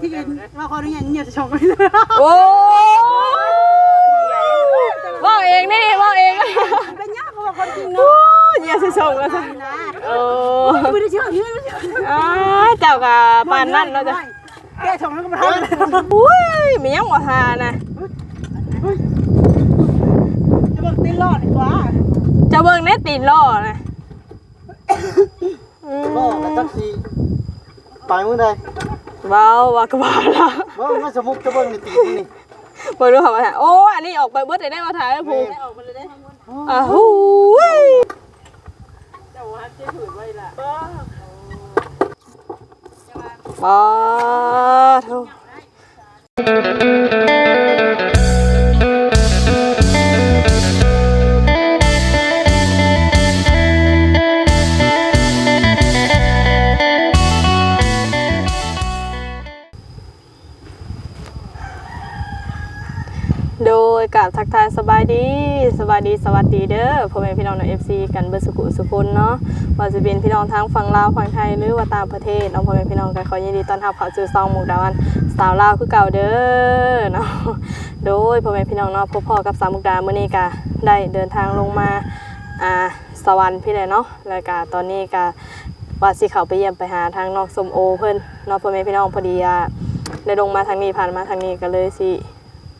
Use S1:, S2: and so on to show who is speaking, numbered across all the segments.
S1: ที่กินว่าเขาเนี่ยเนี่ยจะชงไปเลย
S2: โอ้บอกเองนี่บอกเอง
S1: เป็นยากเพราะว่าคนจริง
S2: โอ้
S1: เนาะ
S2: ยอย่าสิส่งแล้วซะ
S1: นะ
S2: โอ้
S1: ไม่ได้เชื่อพี่ไม่ได้เชื่อ
S2: อ้าเจ้ากับปานนั่นเนาะจ้ะ
S1: แกชงแล้วก็มาทำเลย
S2: อุ้ยมียังบ่ทานะ
S1: จะบอกตีรอดดีกว่า
S2: จะเบิ่งในตีนล่อนะอืม
S3: ก็กระจักสีไปมื้อใด
S2: เบาว่ากระบาละ
S3: บ่มาสมุกจะเบิ่งในตีนี่
S2: เบิ่งดูค่ะว่าโอ้อันนี้ออกไปเบิดได้ได้มาถ่ายแล้วผูก
S1: ออกมาเลยได้
S2: อ้าวหูยบ้าเท่าโายสบายดีสบายดีสวัสดีเด้อพ่อแม่พี่น้องในเอฟซีกันเบิร์สุขุสุขุนเนาะว่าจะเป็นพี่น้องทั้งฝั่งลาวฝั่งไทยหรือว่าต่างประเทศเนาพ่อแม่พี่น้องกันขอยินดีต้อนรับเข้าสู่ซองหมูดาวันสาวลาวคือเก่าเด้อเนาะโดยพ่อแม่พี่น้องเนาะพบพ่อกับสาวมุกดาเมื่อนี้ก็ได้เดินทางลงมาอ่าสวรรค์พี่เลยเนาะแล้วก็ตอนนี้ก็ว่าสิเขาไปเยี่ยมไปหาทางนอกสมโอเพิ่นเนาะพ่อแม่พี่น้องพอดีอะได้ลงมาทางนี้ผ่านมาทางนี้ก็เลยสิ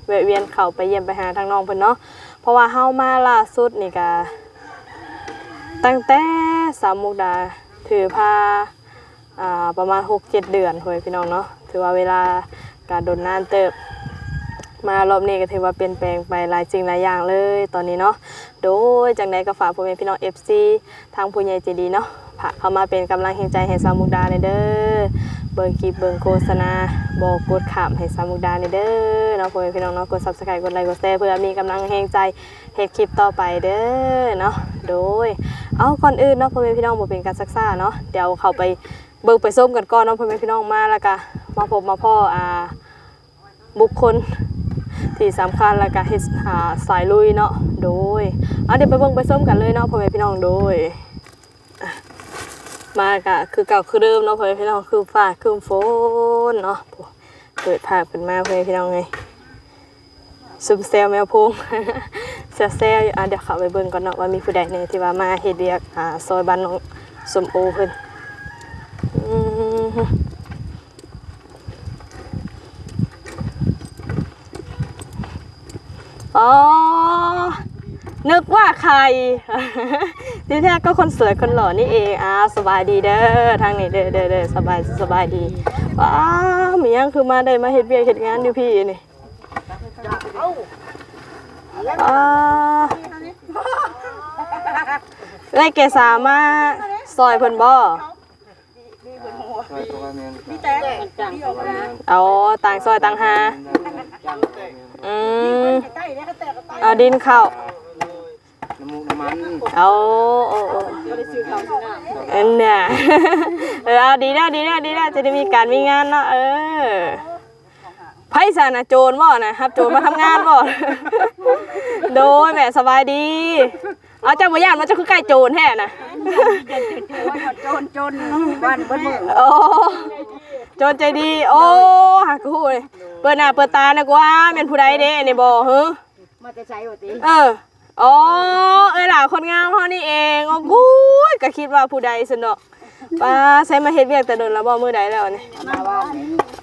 S2: แวะเวียนเข้าไปเยี่ยมไปหาทางน้องเพิ่นเนาะเพราะว่าเฮามาล่าสุดนี่ก็ตั้งแต่สามมุกดาถือพาอ่าประมาณ 6-7 เดือนโหยพี่น้องเนาะถือว่าเวลาการโดนนานเติบมารอบนี้ก็ถือว่าเปลี่ยนแปลงไปหลายจริงหลายอย่างเลยตอนนี้เนาะ โดยจังใดก็ฝากพ่อแม่พี่น้อง FC ทางผู้ใหญ่ใจดีเนาะ ฝากเข้ามาเป็นกำลังแห่งใจให้สาวมุกดาในเด้อเบิ่งคลิปเบิ่งโฆษณาบอกกดขามให้สาวมุกดาในเด้อเนาะพ่อแม่พี่น้องเนาะกด Subscribe กดไลค์กดแชร์เพื่อมีกำลังแห่งใจเฮ็ดคลิปต่อไปเด้อเนาะโดย เอาก่อนอื่นเนาะพ่อแม่พี่น้องบ่เป็นการซักซ่าเนาะเดี๋ยวเข้าไปเบิ่งไปส้มกันก่อนเนาะพ่อแม่พี่น้องมาแล้วก็มาพบมาพ่ออ่าบุคคลที่สำคัญแล้วก็เฮ็ดหาสายลุยเนาะโดยเอาเดี๋ยวไปเบิ่งไปส้มกันเลยเนาะพ่อแม่พี่น้องโดย มากะคือเก่าคือเดิมเนาะพ่อแม่พี่น้องคือฟ้าคือฝนเนาะเปิดภาพขึ้นมาพ่อแม่พี่น้องไงซุปเซลแมวพงเซลเซลอยู่ะเดี๋ยวเข้าไปเบิ่งก่อนเนาะว่ามีผู้ใดเนี่ยที่ว่ามาเฮ็ดเวียกอ่าซอยบ้านน้องสมโอเพิ่นอ๋อ นึกว่าใคร ที่แท้ก็คนสวยคนหล่อนี่เองอ่าสบายดีเด้อทางนี้เด้อเด้อเด้อสบายสบายดีว้าวมียังคือมาได้มาเฮ็ดเวียกเฮ็ดงานอยู่พี่นี่อ่าได้แกสามารถซอยเพิ่นบ่
S3: ไปตัวแม่น
S1: พี่แต๊กพี่ออกมา
S2: เอาต่างซอยต่างหาอืม
S1: ใกล้เนี่ยก็แตกก็ตาย
S2: เอาดินเข้า
S3: น้ำมูกน้ำมัน
S2: เอาโอ้โอ้เอ็นเนี่ยเออเอาดีแล้วดีแล้วดีแล้วจะได้มีการมีงานเนาะเออไพ่สานะโจรบ่นะครับ โจรมาทำงานบ่โดยแม่สบายดี เอาเจ้าบ่ย่านมาเจ้าคือไก่โจรแท้น่ะ
S1: โจนโจนบ้านเบิ้ลมือ
S2: โอ้โจรใจดี โอ้หักกูเลยเปิดหน้าเปิดตานะกว่าแม่นผู้ใดเด้นี่บ่ฮึ
S1: มาแต่ใช้บ่ติ
S2: เออ อ๋อเอ้ยหล่ะคนงามเฮานี่เองโอ้กูยก็คิดว่าผู้ใดสนอกป้าใช้มาเฮ็ดเวียกแต่โดนแล้วบ่มื้อใดแล้วนี่
S1: มาบ้าน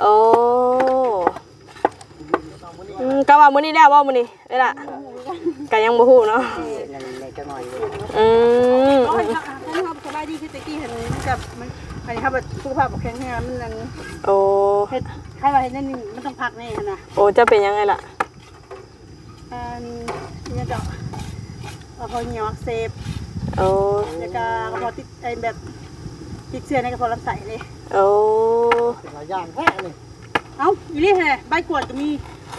S2: โอ้อืมก็ว่ามื้อนี้แล้วบ่มื้อนี้เอ้ยล่ะก็ยังบ่ฮู้เนาะอืม
S1: โอ้ยครับสบายดีคือตะกี้เห็นมันกับมันอันนี้ครับแบบสุขภาพแข็งแรงมันนั่น
S2: โอ้
S1: เฮ็ดให้ว่าเฮ็ดนั่นนี่มันต้องพักแน่นะ
S2: โอ้จะเป็นยังไงล่ะ
S1: อันนี้จะ เอาพอเหนียวอักเสบ
S2: โอ้
S1: แล้วก็กระเพาะติดไอ้แบบติดเชื้อในกระเพาะลำไส้เลย
S2: โอ้
S3: หลายอย่างแท้นี่
S1: เอ้าอีนี่แห่ใบกวดก็มี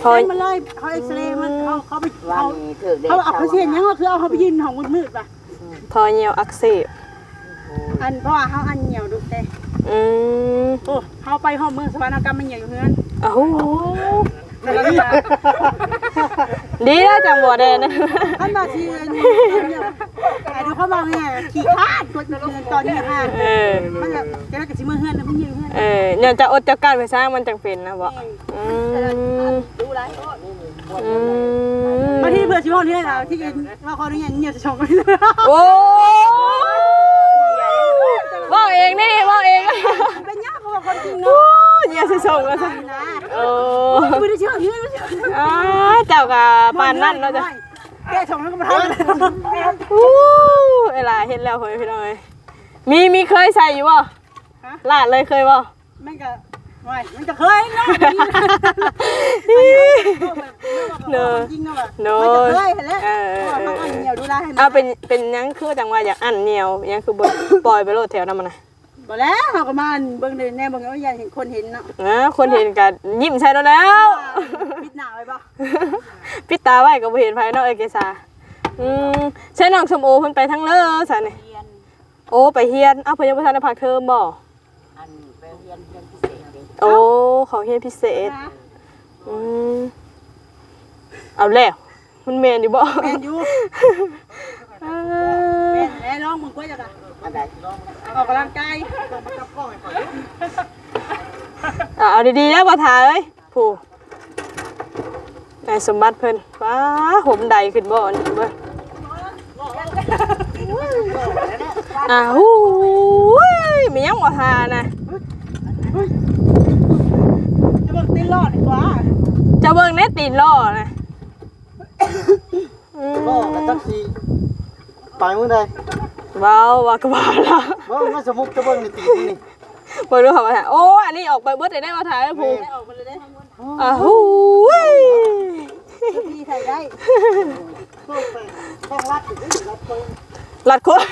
S2: พอ
S1: เล่นมาเลยเขาเอ็กซเรย์มันเขาเขาไปเขา
S4: ถือเด็ก
S1: เขาเอาเขาเชียนยังก็คือเอาเขาไปยืนห้องมืดๆป่ะ
S2: พอเหี่ยวอักเสบ
S1: อันเพราะว่าเขาอันเหนียวดุแต่
S2: อืม
S1: โอ้เขาไปห้องเมืองสวรรณกรรมมันเหนียวอยู่เฮือน
S2: อ้าว
S1: แต่ละอย่าง
S2: ดีแล้วจังบ่ได้นะ
S1: ท่านมาทีอันนี้อันนี้ไอ้ทุกเขาบอกไงขี้คาดกดเงินตอนนี้อะ
S2: เออ
S1: มันแบบจะได้กับชิมือเฮือนนะพี่ยืมเฮือน
S2: เออเนี่ยจะอดจะกลั้นไปสร้างมันจังเป็นนะบ่อืม
S1: ดูไร
S2: อืม
S1: บางทีเบื่อชิมอนที่เราที่กินเราขออนุญาตเงียบจะชงไปเลย
S2: โอ้บอกเองนี่บอกเอง
S1: เป็นยากเพราะว่าคนจริง
S2: โอ้
S1: เนาะ
S2: ยอย่าสิส่งแล้วซะ
S1: นะ
S2: โอ้
S1: ไม่ได้เชื่อที่ไม่เชื่อ
S2: อ้าเจ้ากับปานนั่นเนาะจ้ะ
S1: แกชงแล้วก็มาทำ
S2: อู้เวลาเห็นแล้วเฮ้ยพี่น้อยมีมีเคยใส่อยู่บ่ลาดเลยเคยบ่
S1: มันก็ไม่มันจะเคยเนาะจริงเนาะมันจะเคยเห็นแล้วมันก็เหนียวดูแลให้
S2: เอาเป็นเป็นหยังคือจังว่าอยากอันเหนียวหยังคือบ่ปล่อยไปโลดแถวนั้นมันน่ะ
S1: บ่แล้วเขาก็มาเบิ่งเดินแน่เบิ่งว่าอย่าเห็นคนเห็นเนาะ
S2: นะคนเห็นก็ยิ้มใส่แล้วแล้ว
S1: ปิดหน้าไว้บ่
S2: ปิดตาไว้ก็บ่เห็นไผเนาะเอ้ยเกษาอืมใช่น้องสมโอเพิ่นไปทั้งเลอซะนี่
S4: เรียน
S2: โอ้ไปเฮียนเอ้าเพิ่นยังบ่ทันได้พักเทอมบ่
S4: อันไปเรียนเรียนพิเศษเด็ก
S2: โอ้ของเฮียนพิเศษอืมเอาแล้วมันแม่นอยู่บ่
S1: แม่นอยู่
S2: อ่า
S1: แม่นแล้วน้องมึงก็จะกัน
S4: อันใด
S1: ออกกำลังกาย
S2: อะเอาดีๆแล้วบ่ทาเอ้ยผู้นายสมบัติเพิ่นว้าห่มใดขึ้นบ่นี่เบิ่งอ่าฮู้ยมีหยังบ่ทานะ
S1: จะบอกตีนรอดดีกว่า
S2: จะเบิ่งแน่ตีนล่อนะอืม
S3: ก็กระจักสีไปมื้อใด
S2: เว้าว่าก็ว่าแล้ว
S3: ว่ามันสมุกจะเบิ่งในตีนนี่
S2: บ่รู้เขาว่าโอ้อันนี้ออกไปเบิดได้ได้บ่ทาเอ้ยผู้
S1: ได้ออกมาเลยได้
S2: อ่าฮู้ย
S1: พี่ใส่ได้
S3: ต้องไปต้องรัดอยู่นี่รัดตรง
S2: ลัดคุย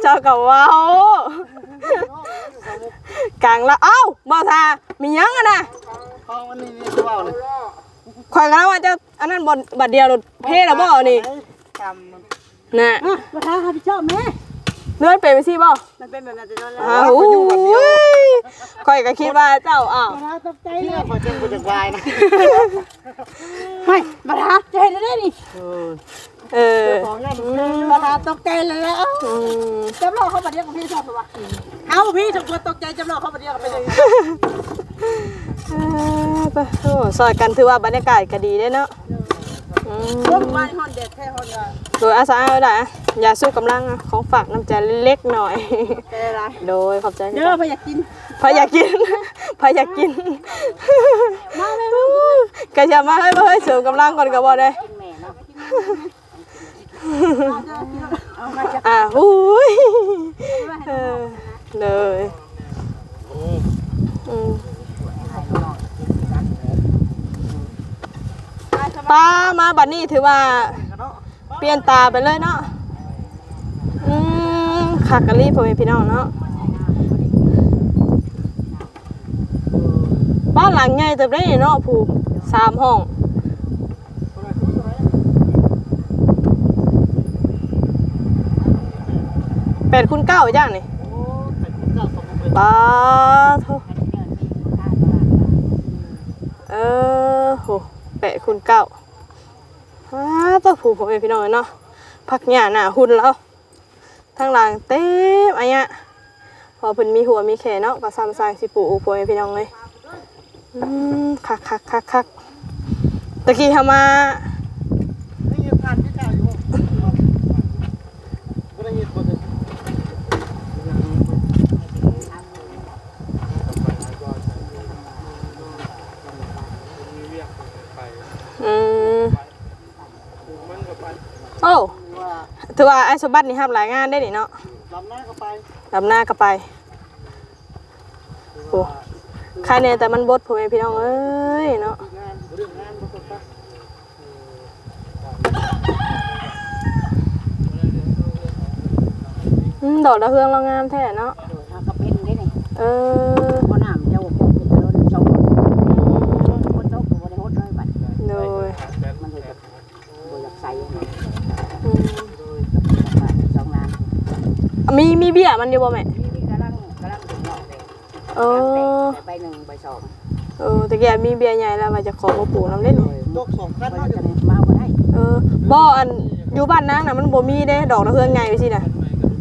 S2: เจ้ากับว้าวกลางละเอ้าบ่ทามีหยังอะนะ
S3: ห้องมันนี่นี่คือว่าเลย
S2: ข่อยกันว่าเจ้าอันนั้นบ่บัดเดียวรถเพ่แล้วบ่นี่
S3: กำมัน
S2: น่ะ
S1: อะมาท้าค่ะพี่ชอบแม่
S2: เลื่อนไปไปสิบ่
S1: มันเป็นแบบนั้นจะนอนแล้ว
S2: อ้าวอุ้ยข่อยก็คิดว่าเจ้าอ้าว
S1: มาท้าตกใจ
S3: ที่
S1: เล
S3: เรา
S1: ย
S3: คอยเจ้าคนจากวายนะ
S1: ไม่มาท้าจะเห็นได้นี่
S3: เออ
S2: เออ
S3: ของย่าน
S1: มาท้าตกใจเลยแล้ว
S2: อืม
S1: จำลองเขามาเดียวกับพี่ชอบหรือวะเอาพี่สมควรตกใจจำลองเขามาเดียวกันไปเลย
S2: เออไปโอ้ซอยกันถือว่าบรรยากาศก็ดีเด้เนาะอืม
S1: พ วกบ้านฮอนเด็ดแค่ฮอนก็
S2: โดยอาสาเอาได้อะยาสู้กำลังอะของฝากน้ำใจเล็กหน่อย
S1: แต่อะไร
S2: โดยขอบใจ
S1: เด้อพอยากกิน
S2: พออยากกินพออยากกิน
S1: มาเลย
S2: ก็จะมาให้มาให้เสริมกำลังก่อนก็บ่ได้
S4: กินแม่เนาะ
S1: เอามาจะ
S2: อ่าอุ้ยเออเลยอืม ตามาบัดนี้ถือว่าเปลี่ยนตาไปเลยเนาะอืมคักะลี่พ่อแม่พี่น้องเนาะบ้านหลังใหญ่เติบได้เนาะผู้สามห้องแปดคูณเก้าอย่างนี่ป้าโทเออโหแปดคูณเก้า อ้าตัวผู้พ่อแม่พี่น้องเนาะผักหญ้าหน้าหุ่นแล้วทางหลังเต็มอันเนี้ยพอเพิ่นมีหัวมีแขนเนาะก็ซ้ำสร้ากสิปลูกพ่อแม่พี่น้องเลยอืมคักคักคักคักตะกี้ทำมา
S3: นี่ยังผ่านที่เก่าอยู่ก็ได้ยินคนหนึ่ง
S2: อืมโอ้ถือ ว่าไอ้สมบัตินี่ทำหลายงานได้นี่เนาะ
S3: ลำหน้าก็ไป
S2: ดำหน้าก็ไปโอ้ใครเนี่ยแต่มันบดพ่อแม่พี่น้องเอ้ยเนาะ
S3: งานเรื่องงานมันก็ไป
S2: อืมดอกดาวเฮืองเรางามแท้เนาะ
S4: โดยทางกระเป็นได้นี่
S2: เออ
S4: บ่น้ำเจ้าคงเป็นถนนชมคนตกก็บ่ได้ฮดเลยบัด
S2: โดย
S4: มันเลยแบบบ่อยากใส่เนาะ
S2: อืม
S4: สองล้าน
S2: มีมีเบี้ยมันอยู่บ่แม่
S4: นี่กำลังกำลังถึงเนาะเลย
S2: เออ
S4: ไปหนึ่งไปสอง
S2: เออตะกี้มีเบี้ยใหญ่แล้วว่าจะขอมาปลูกน้ำเล่น
S3: ยกสองขั้น
S4: ไป
S3: เนาะ
S4: จะได้มาบ่ได้
S2: เออบ่อันอยู่บ้านนางน่ะมันบ่มีเด้ดอกระเฮืองไงไปสิน่ะ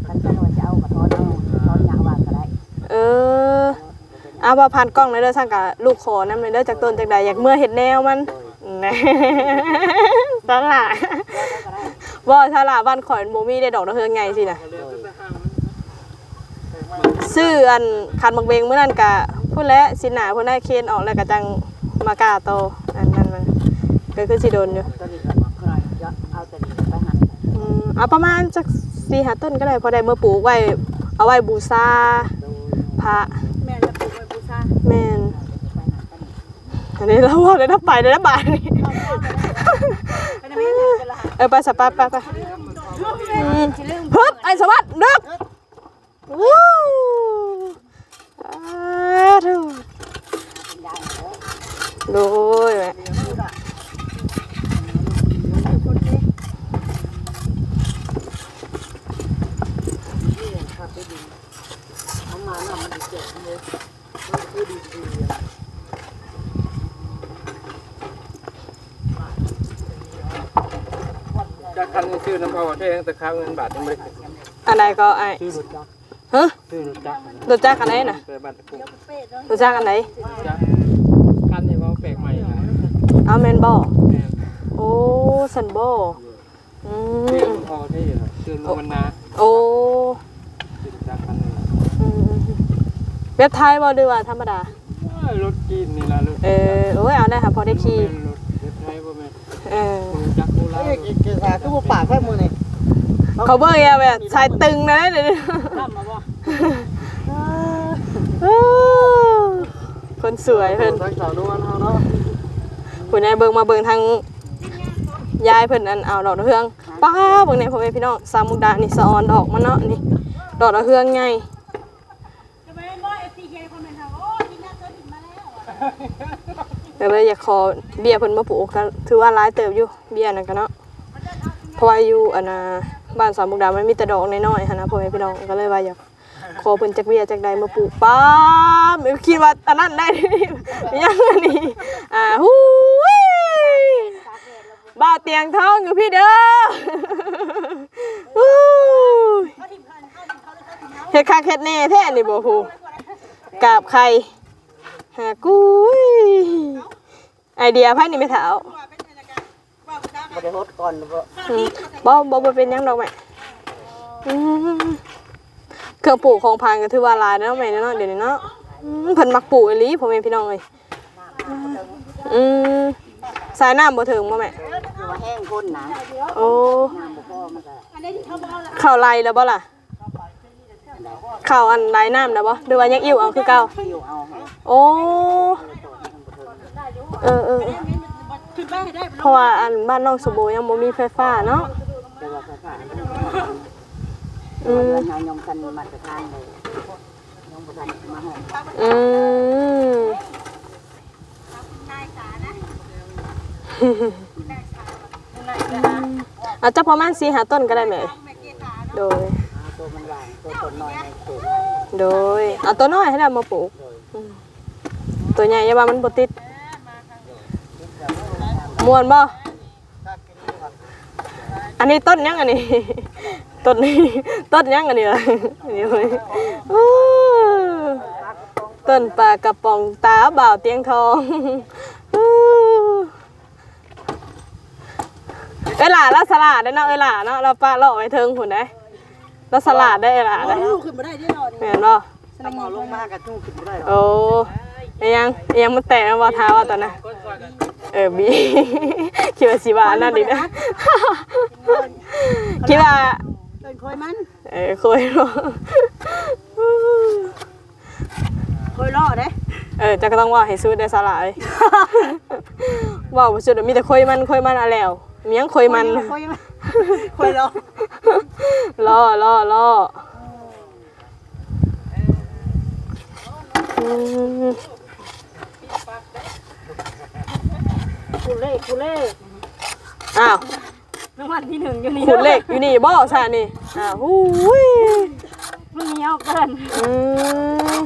S4: คันจะว่าจะเอากระท้อนเอาท้อนยางวางก็ได้
S2: เออเอาว่าผ่านกล้องเลยเด้อสั่งกับลูกขอนำเลยเด้อจากต้นจากใดอยากเมื่อเห็ดแนวมันแหน่ตลาดว่าตลาดบ้านข่อยมันบ่มีได้ดอกระเฮืองไงสิน่ะ ซื้ออันคันบักเบงเมื่อนั้นกะพูดแล้วสินหนาพุ่นได้เคนออกแล้วก็จังมากาโตอันนั้นมันก็คือสิโดนอยู่
S4: ตอนนี้ก็ใครจะเอาแต่นี่ไปหัน
S2: อืมเอาประมาณจักสี่หาต้นก็ได้พอได้เมื่อปลูกไว้เอาไว้บูชาพระ
S1: แม่จะปลูกไว้บูชา
S2: แม่นอันนี้เราว่าเลยถ้าไปเลยนะบ่ายนี่
S1: ไปนะแม่จะละ
S2: เออไปสปาไปไปฮึบไอ้สวัสดิ์นึกวู้อ้าวดูดูแม่
S4: เอามาน่ะมันเจ็บเลย
S3: จากคันชื่อน้ำพอใช่ตั้งแต่ข้าวเงินบาทยังไม่ได้
S2: อันไหนก็ไอ้
S3: ชื่อรถจักร
S2: ฮะ
S3: ชื่อรถจักร
S2: รถจักรอันไหนน่ะ
S3: แต่บาทตะกุก
S2: รถจักรอันไหน
S3: จักรคันนี้ว่าแปลกใหม่นะ
S2: เอาแมนบอ
S3: แม่น
S2: โอ้สันบออื
S3: ชื่อ
S2: ม
S3: พอที่ชื่อลุงวันนา
S2: โอ้
S3: ชื่อจักรคันนี้
S2: อืมเว็บไทยบอดูว่าธรรมดา
S3: รถจีนนี่ละรถ
S2: เออโอ้ยเอาได้ค่ะพอได้ขี่
S3: รถรถไทยบ่แม่น
S2: เออ
S3: จักรโบรา
S4: เอ้ย
S3: ณ
S4: เกษาคือบ่ปากแค่มือนี่
S2: เขาเบิ่งแกแบบชายตึงนะเดี๋ยวนี้
S1: ทำมาบ่
S2: คนสวยเพิ่น
S3: ทางสาวนวลเฮาเนาะ
S2: ผู้ใดเบิ่งมาเบิ่งทางยายเพิ่นอันเอาดอกดาวเฮืองป้าเบิ่งในพ่อแม่พี่น้องสามมุกดานี่สะออนดอกมาเนาะนี่ดอกดาวเฮืองไง
S1: จะไปบ่เอฟซีเคคอมเมนต์ถามโอ้ยนี่น่าเจอถึงมาแล้วอะ
S2: แต่เลยอยากขอเบี้ยเพิ่นมาปลูกก็ถือว่าหลายเติบอยู่เบี้ยนั่นก็เนาะเพราะว่าอยู่อันน่ะ บ้านสามมุกดามันมีแต่ดอกน้อยๆหั่นะพ่อแม่พี่น้องก็เลยว่าอยากขอเพิ่นจักเบี้ยจักใดมาปลูกป้าไม่คิดว่าอันนั้นได้ ยังอันนี้อ่าฮู้ยบ้าเตียงทองอยู่พี่เด้อฮู้ยเฮ็ดคักเฮ็ดแน่แท้นี่บ่ฮู้กราบใครหากุ้ยไอเดียไผนี่ไม่เถา
S4: บ่ได้ฮดก่อนบ่
S2: อืมบ่บ่บ่เป็นหยังดอกแม่อืมเครื่องปลูกของพันก็ถือว่าหลายแล้วแม่เนาะเดี๋ยวนี้เนาะอืมเพิ่นมักปลูกอีหลีพ่อแม่พี่น้องเอ้ยอืมสายน้ำบ่ถึงบ่แม่
S4: คือว่าแห้งคนนะ
S2: โอ้
S4: น้ำบ่พอมันก็
S1: อันนี้ที่เขาบอกแล้ว
S2: เข้าไรแล้วบ่ล่ะเข้าอันไรน้ำแล้วบ่หรือว่ายังอิ่วเอาคือเก่า
S4: คิวเอาให้
S2: โอ้ เออเออเออ
S1: ขึ้นบ้านให้ได้
S2: เพราะว่าอันบ้านน้องสมบูยังบ่มีไฟฟ้าเนาะ
S4: แต่ว่าภาษา
S2: อืม
S4: เฮายอมกันมาตรฐานเลยยอมบ่ทันมาห้อง
S2: อืมอาจจะประมาณสี่หาต้นก็ได้ไหมโดย
S4: ตัวมันหวานตัวต้นน้อยในเขต
S2: โดยเอาตัวน้อยให้เรามาปลูกตัวใหญ่ยาว่ามันบติด มวนบ่อันนี้ต้นยังอันนี้ ต้นนี้ต้นยังอันนี้ล่ะอันนี้เลยอู้ต้นปลากระป๋องตาบ่าวเตียงทองอู้เอ้ยหล่ะเราสลัดได้อเนาะเอ้ยหล่ะเนาะเราปลาเลาะไว้เทิงพุ่นได้เราสลัดได้อเอ้ยหล่ะได้
S1: ลูกขึ้นมาได้ที่นอน
S2: แม่นบ่
S4: ถ้าหมอลงมาก็จู้ขึ้นบ่ได้หรอก
S2: โอ้ยยังยังมันแตกมาเท้าอะตอนนั้นเออบีคิดว่าสิว่าอันนั่นดินะคิดว่า
S1: เป็นคอยมัน
S2: เออคุยเนาะ
S1: คอยล่อเด้
S2: เออจะก็ต้องว่าให้ซื้อได้สลาย ว่าบ่สุดมีแต่คุยมันคุยมันอะแล้วมียังคุยมัน
S1: คอยมันคอยล่อ
S2: ล่อล่อล่ออืม
S1: กูเล่กูเล่
S2: อ้าว
S1: รางวัลที่หนึ่งอยู่นี่
S2: ขุดเหล็กอยู่นี่บ่ซะนี่อ้าวหูย
S1: มันเหนียวเกิน
S2: อืม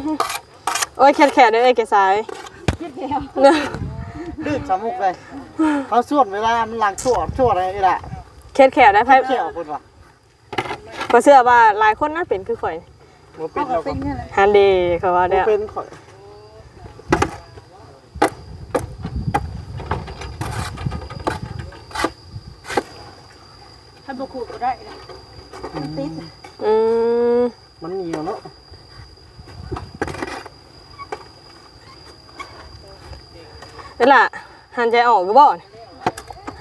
S2: โอ้ยแขกๆเด้อเอ้ยแกสาย
S1: คิดเดียว
S2: เนอะ
S3: ดื้อสามุกเลยเขาส่วนเวลามันหลังชั่วชั่วอะไรนี่แหละ
S2: เค็ดแขวได้ไพ่
S3: เขียวพุ่นว่ะ
S2: ก็เชื่อว่าหลายคนน่าเป็นคือข่อย
S3: บ่เป็นแล้วก็
S2: ฮันดีเขาว่า
S3: บ่
S2: เด้อ
S3: เป็นข่อย
S1: ถ้าบุกก็ได้นะมันติด
S2: อืม
S3: มันเหนียวเนาะ
S2: นั่นล่ะหันใจออกก็บ่น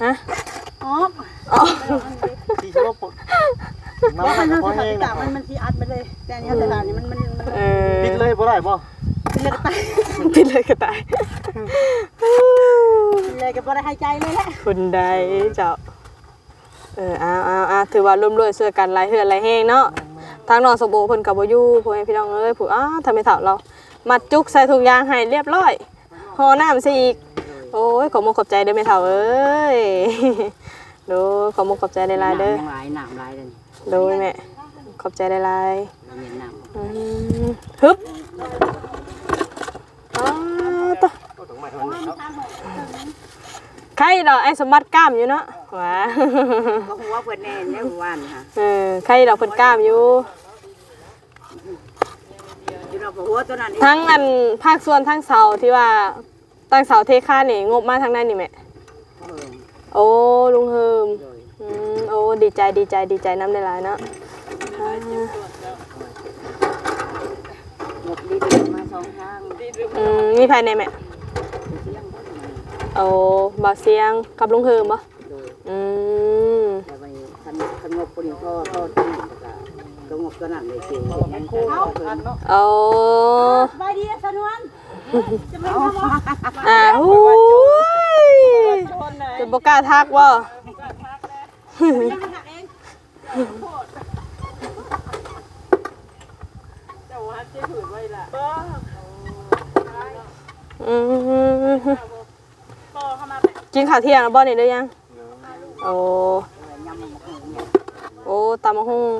S2: ฮะ
S1: อ๋อ
S2: อ๋อ
S3: ที่ชิโร่ปด
S1: เพราะมัน
S3: น้ำ
S1: น่า
S3: มัน
S1: จะ
S3: ก็พอ
S1: ทำ
S3: แห้ง
S1: ต่าง
S3: นะ
S1: มันมันที่อัดไปเลย แต่อันนี้แต่ละนี่มันมันมัน
S2: เออ
S3: ปิดเลยบ่ได้บ่
S1: เป็นเลยก็ตาย
S2: ปิดเลยก็ตาย
S1: เป็นเลยก็บ่ได้หายใจเลยแหละ
S2: คุณใดเจ้าเออเอาเอาเอาถือว่าร่วมรวยช่วยกันหลายเฮือนหลายแห้งเนาะทางน้องสมบูเพิ่นก็บ่อยู่พ่อแม่พี่น้องเอ้ยผู้อ้าทำให้เฒ่าเรามัดจุกใส่ถุงยางให้เรียบร้อยห่อน้ำซะอีก โอ้ยขอมกขอบใจเด้อแม่เฒ่าเอ้ยโดยขอมกขอบใจหลายๆเด้อ
S4: น้ำลายน้ำลายเลย
S2: โดยแม่ขอบใจหลาย
S4: เมียนน้
S2: ๆอืมฮึบอ้าวตะ ใครดอกไอ้สมบัติกล้ามอยู่เนาะว้าำ
S4: เขาหัวเพิ่นแน่ในหมู่บ้านค่ะ
S2: เออใครดอกเพิ่นกล้ามอยู่
S4: อยู่เราหัวตัวนั้น
S2: ทั้งอันภาคส่วนทั้งเสาที่ว่าตั้งเสาเทค่านี่งบมาทางนั้นนี่แม่
S4: เออ
S2: โอ้ลุงเฮิม
S4: เลย
S2: อืมโอ้ดีใจดีใจดีใจน้ำได้หลายเนาะอ่าง
S4: บดีดีมาสองทาง
S2: อืมมีภายในแม่
S4: เสียง
S2: โอ้บ่าวเสียงกับลุงเฮิมบ่
S4: โดย
S2: อืม
S4: แต่ไปคันคันงบปุ่นก็ก็ตีก็ก็งบตัวนั้นเลยสิมันคู่เพิ่น
S2: โอ้
S1: สบายดีสนวนจะไม่ทำหรอ
S2: อ่าหูยจะบ่กล้าทักบ่
S1: ยังหักเอง
S2: อืม
S1: ก็เข้ามาแบบ
S2: กินข้าวเที่ยงแล้วบ่นี่เด้อยัง โอ้โอ้ตำมะฮุ่ง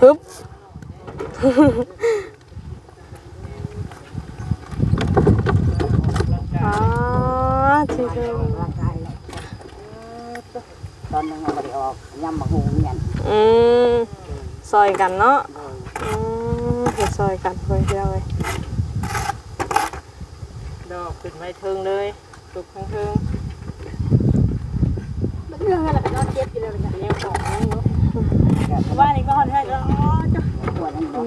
S2: ฮึบอ๋อที่เดิม
S4: ร่างกายตอนนึงเราไม่ได้ออกยำบักหูเมียน
S2: อืมซอยกันเนาะอืมเฮ็ดซอยกันเพื่อนเดียวเลยดอก ขึ้นไม่ถึงเลยตุกทั้งถึง
S1: เรื่องอะไรก็นอนเจ็บอยู่เลยจ้ะ
S2: ยังของนี่เนาะ
S1: ว่านี่ก็หอนให้แล้วอ๋อจ้ะ
S4: ปวดนั่นบ่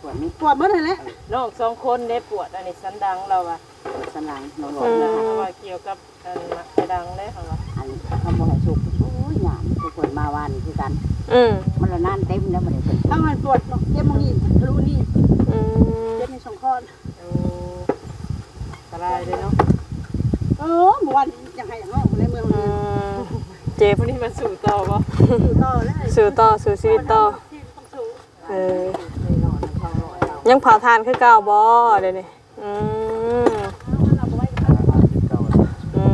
S4: ปวดนี่
S1: ปวดหมดเลยแหละ
S2: น้องสองคนได้ปวดอันนี้สันดังเราอะ
S4: ปวดสันหลังนอนหล
S2: อื
S4: อน
S2: ม
S4: นะ
S2: เพราะว่าเกี่ยวกับอันมักไปดังได้ค่ะว่า
S4: อันเขาบอกให้สุกโอ้ยหยามทุกคนมาวันคือกัน
S2: อืม
S4: มันละนานเต็มแล้วมันเลยเป็น
S1: ทั้งมันปวดเจ็บมองนี่ทะลุนี่
S2: อืม
S1: เจ็บในสองข้อ
S2: โอ้ กระไรเลยเนาะ
S1: เออเมื่อวานยังไงอย่างนอกในเมือง
S2: อืมเจ็บนี่มันสู่ต่อปะ
S1: อยู่ต่อแล้ว
S2: สู่ต่อสู่ชีวิตต่อ
S1: ที่ต้องสู้
S2: เออยังเผาทานคือเก่าบ่เดี๋ยวนี้อืม
S1: เราไปไว้กับ
S2: อื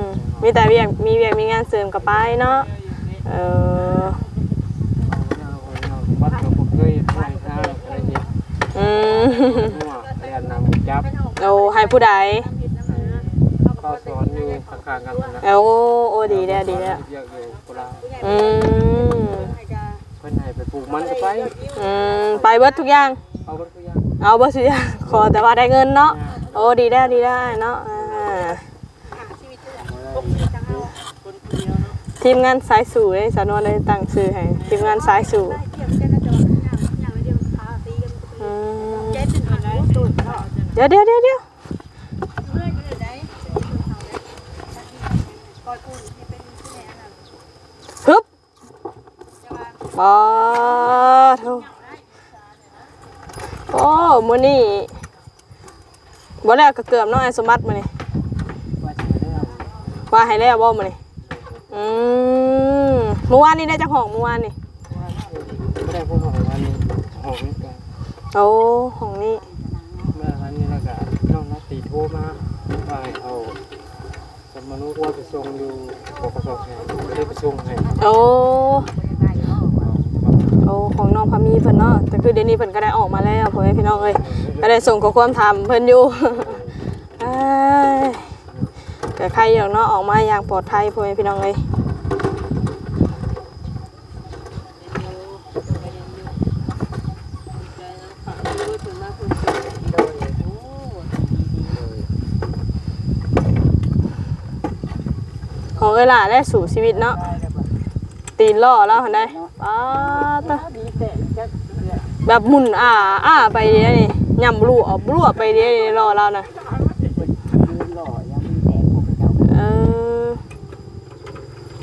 S2: มมีแต่เวียกมีเวียกมีงานเสริมกับไปเนาะเออ
S3: วัดก็บ่เคยให้ทางอะไรนี่
S2: อืม
S3: หัวเรียนนำจับ
S2: โอ้ให้ผู้ใด
S3: ก็สอนอยู่ข้างๆกันนะ
S2: โอ้โอ้ดีแล้วดีแล้ว
S3: เรียกอยู่กุลา
S2: อืม
S3: เพิ่นให้ไปปลูกมันก็ไป
S2: อืมไปเบิดทุกอย่าง
S3: เอาเบิดทุกอย่าง
S2: เอาเบิดทุกอย่างขอแต่ว่าได้เงินเนาะโอ้ดีแล้วดีแล้วเนาะอ่าทีมงานสายสู่เลยสาวนวลได้ตั้งชื่อให้ทีมงานสายสู่อืมเดี๋ยวเดี๋ยวเดี๋ยวเดี๋ยวฮึบปาโถโอ้มื้อนี้บ่แล้วก็เกือบเนาะไอ้สมบัติมื้อนี้
S4: ปวดเรื่อง
S2: ว่าให้แล้วบ่มื้อนี้อืมเมื่อวานนี้ได้จักห้องเมื่อวานนี่
S3: ไม่ได้พูดของวันนี้ของนี่กัน
S2: โอ้ห้องนี้
S3: เมื่อวันนี้แล้วก็น้องนัตตี โทรมาว่าให้เอาสมนุว่าไปส่งอยู่ปกสให้ไม่ได้ไปส่งให้
S2: โอ้
S4: ได้เนาะ
S2: โอ้ของน้องพามีเพิ่นเนาะแต่คือเดี๋ยวนี้เพิ่นก็ได้ออกมาแล้วพ่อแม่พี่น้องเอ้ยก็ได้ส่งข้อความถามเพิ่นอยู่เอ้ยก็ใครอยากเนาะออกมาอย่างปลอดภัยพ่อแม่พี่น้องเลย
S4: โดยโอ้
S2: ของเวลาได้สู่ชีวิตเนาะตีนล่อแล้วเห็นได้ป้าตะ
S4: ดีแต่จะ
S2: แบบหมุนอ่าอ่าไปเดี๋ยวนี่ยำรั่วรั่วไปเดี๋ยวนี่รอเรานะ
S4: ยืนหล่อยังมีแต่พวกเจ้า
S2: เออ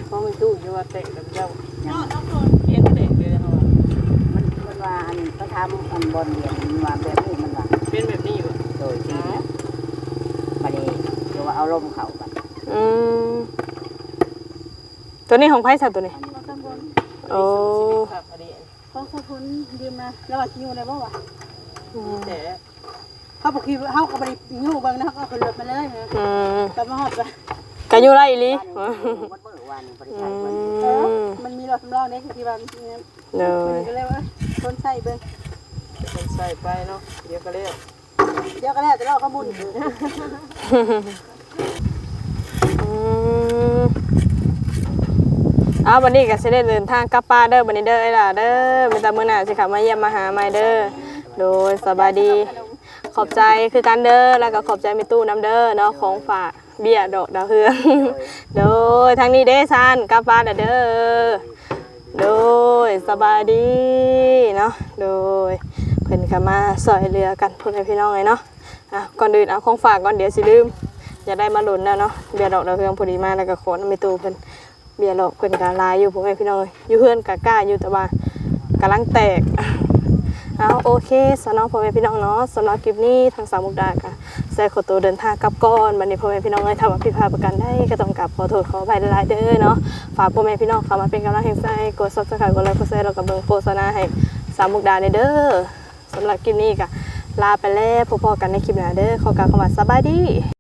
S3: เพราะมันตู้จะว่าเตะกับเจ้า
S1: เนาะน้องคน
S3: เย็นเตะเลยนะว่า
S4: มันมันว่าอันก็ทำอันบอลเรียนมันว่าแบบนี้มันว่า
S3: เป็นแบบนี้อยู่
S4: โดยที่มาดีเดี๋ยวว่าเอาลมเข่ากัน
S2: อืม ตัวนี้ของไพ่สัตว์ตัวนี้
S1: อันนี้ มาข้างบน
S2: โอ้
S3: ครับอันนี้
S1: เขาสะพุนยืมมาแล้วว่าอยู่ในบ่วะ
S3: แต่
S1: เขาบอกคือเขาก็บ่ได้อยู่เบิ่งนะเขาก็ขึ้นรถมาเลยนะ
S2: อืม
S1: กลับมาฮอดไป
S2: กันอยู่ไรอีหลี
S4: บ้านนี้วัดเมื่อวานบริ
S2: อื
S4: ษัทมัน
S1: เออ
S2: ม
S1: มันมีรถสำรองเนี่ยที่ว่ามัน
S2: เนย
S1: ก็เลยว่าคนใส่เบิ่ง
S3: เป็นใส่ไปเนาะเดี๋ยวก็เรียก
S1: เดี๋ยวก็แล้วแต่เราข้อมูล
S2: อืม อ้าววันนี้ก็สิได้เดินทางกลับป้านเด้อบันนี้เด้อไอ้ล่ะเด้อมีแต่มื้อหน้าสิเขับมาเยี่ยมมาหาใหม่เด้อโดยสบายดี ขอบใจคือกันเด้อแล้วก็ขอบใจมีตู้น้ำเด้อเนาะของฝากเบี้ยดอกดาวเฮือง โดยทางนี้เด้ซันกลับบ้านแล้วเด้อโดยสบายดีเนาะโดยเพิ่นก็มาซอยเรือกันพ่อแม่พี่น้องเลยเนาะอะก่อนอื่นเอาของฝากก่อนเดี๋ยวสิลืมอย่าได้มาหล่นแล้วเนาะเบียดอกดาวเฮืองพอดีมาแล้วก็ขอน้ำมีตู้เพิ่น เบียร์ดอกเพิ่นก็ลายอยู่พ่อแม่พี่น้องเอ้ยอยู่เฮือนก็กล้าอยู่แต่ว่ากำลังแตกเอาโอเคสำหรับพ่อแม่พี่น้องเนาะสำหรับคลิปนี้ทางสามมุกดาค่ะแซ่ขอตัวเดินทางกลับก่อนบัดนี้พ่อแม่พี่น้องเอ้ยทำว่าผิดพลาดประกันได้ก็ต้องกลับขอโทษขออภัยหลายๆเด้อเนาะฝากพ่อแม่พี่น้องเข้ามาเป็นกำลังแห่งใจกด Subscribe กดไลค์กดแชร์แล้วก็เบิ่งโฆษณาให้สามมุกดาเด้อสำหรับคลิปนี้ก็ลาไปแล้วพบกันในคลิปหน้าเด้อขอกล่าวคำว่าสบายดี